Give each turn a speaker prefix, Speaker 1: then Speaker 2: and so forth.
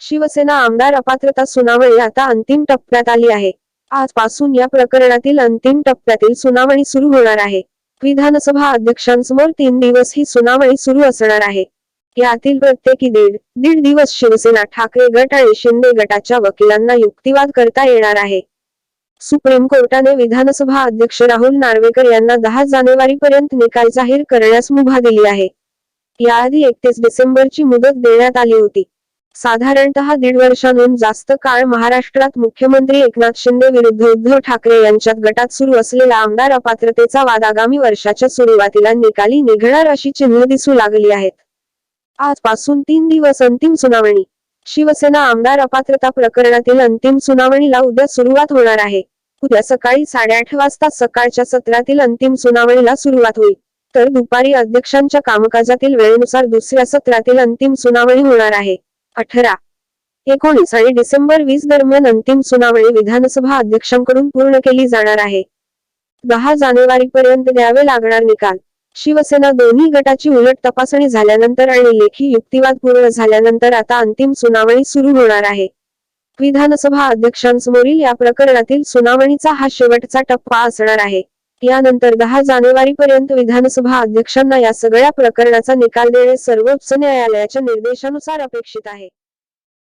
Speaker 1: शिवसेना आमदार अपात्रता सुनावणी आता अंतिम टप्प्यात आली आहे. आजपासून या प्रकरणातील अंतिम टप्प्यातील सुनावणी सुरू होणार आहे. विधानसभा अध्यक्षांसमोर तीन दिवस ही सुनावणी सुरू असणार आहे. यातील प्रत्येकी दीड दीड दिवस शिवसेना ठाकरे गट आणि शिंदे गटाच्या वकिलांना युक्तिवाद करता येणार आहे. सुप्रीम कोर्टाने विधानसभा अध्यक्ष राहुल नार्वेकर यांना दहा जानेवारी पर्यंत निकाल जाहीर करण्यास मुभा दिली आहे. याआधी एकतीस डिसेंबरची मुदत देण्यात आली होती. साधारणतः दीड वर्षांहून जास्त काळ महाराष्ट्रात मुख्यमंत्री एकनाथ शिंदे विरुद्ध उद्धव ठाकरे यांच्यात गटात सुरू असलेला आमदार अपात्रतेचा वाद आगामी वर्षाच्या सुरुवातीला निकाली निघणार अशी चिन्ह दिसू लागली आहेत. आजपासून तीन दिवस अंतिम सुनावणी. शिवसेना आमदार अपात्रता प्रकरणातील अंतिम सुनावणीला उद्या सुरुवात होणार आहे. उद्या सकाळी साडेआठ वाजता सकाळच्या सत्रातील अंतिम सुनावणीला सुरुवात होईल. तर दुपारी अध्यक्षांच्या कामकाजातील वेळेनुसार दुसऱ्या सत्रातील अंतिम सुनावणी होणार आहे. अठरा. एकोणीस आणि डिसेंबर वीस दरम्यान अंतिम सुनावणी विधानसभा अध्यक्षांकडून पूर्ण केली जाणार आहे. दहा जानेवारी पर्यंत द्यावे लागणार निकाल. शिवसेना दोन्ही गटाची उलट तपासणी झाल्यानंतर आणि लेखी युक्तिवाद पूर्ण झाल्यानंतर आता अंतिम सुनावणी सुरू होणार आहे. विधानसभा अध्यक्षांसमोरील या प्रकरणातील सुनावणीचा हा शेवटचा टप्पा असणार आहे. यानंतर दहा जानेवारी पर्यंत विधानसभा अध्यक्षांना या सगळ्या प्रकरणाचा निकाल देणे सर्वोच्च न्यायालयाच्या निर्देशानुसार अपेक्षित आहे.